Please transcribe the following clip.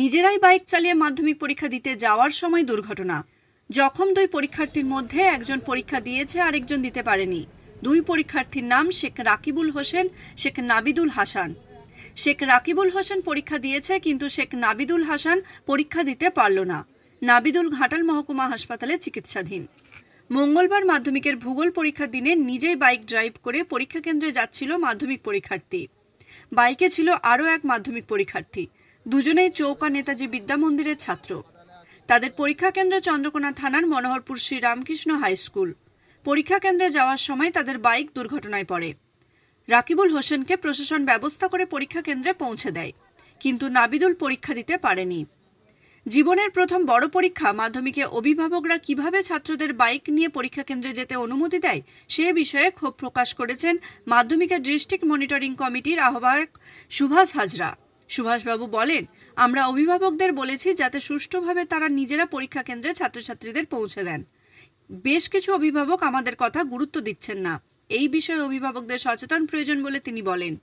নিজেরাই বাইক চালিয়ে মাধ্যমিক পরীক্ষা দিতে যাওয়ার সময় দুর্ঘটনা। জখম দুই পরীক্ষার্থীর মধ্যে একজন পরীক্ষা দিয়েছে, আরেকজন দিতে পারেনি। দুই পরীক্ষার্থীর নাম শেখ রাকিবুল হোসেন, শেখ নাবিদুল হাসান। শেখ রাকিবুল হোসেন পরীক্ষা দিয়েছে, কিন্তু শেখ নাবিদুল হাসান পরীক্ষা দিতে পারল না। নাবিদুল ঘাটাল মহকুমা হাসপাতালে চিকিৎসাধীন। মঙ্গলবার মাধ্যমিকের ভূগোল পরীক্ষার দিনে নিজেই বাইক ড্রাইভ করে পরীক্ষা কেন্দ্রে যাচ্ছিল মাধ্যমিক পরীক্ষার্থী। বাইকে ছিল আরও এক মাধ্যমিক পরীক্ষার্থী। দুজনেই চৌকা নেতাজি বিদ্যা মন্দিরের ছাত্র। তাদের পরীক্ষা কেন্দ্র চন্দ্রকোনা থানার মনোহরপুর শ্রী রামকৃষ্ণ হাই স্কুল। পরীক্ষা কেন্দ্রে যাওয়ার সময় তাদের বাইক দুর্ঘটনায় পড়ে। রাকিবুল হোসেনকে প্রশাসন ব্যবস্থা করে পরীক্ষা কেন্দ্রে পৌঁছে দেয়, কিন্তু নাবিদুল পরীক্ষা দিতে পারেনি। জীবনের প্রথম বড় পরীক্ষা মাধ্যমিকে অভিভাবকরা কীভাবে ছাত্রদের বাইক নিয়ে পরীক্ষা কেন্দ্রে যেতে অনুমতি দেয়, সে বিষয়ে ক্ষোভ প্রকাশ করেছেন মাধ্যমিকের ডিস্ট্রিক্ট মনিটরিং কমিটির আহ্বায়ক সুভাষ হাজরা। সুভাষবাবু বলেন, আমরা অভিভাবকদের বলেছি যাতে সুষ্ঠুভাবে তারা নিজেরা পরীক্ষা কেন্দ্রে ছাত্রছাত্রীদের পৌঁছে দেন। বেশ কিছু অভিভাবক আমাদের কথা গুরুত্ব দিচ্ছেন না। এই বিষয়ে অভিভাবকদের সচেতন প্রয়োজন বলে তিনি বলেন।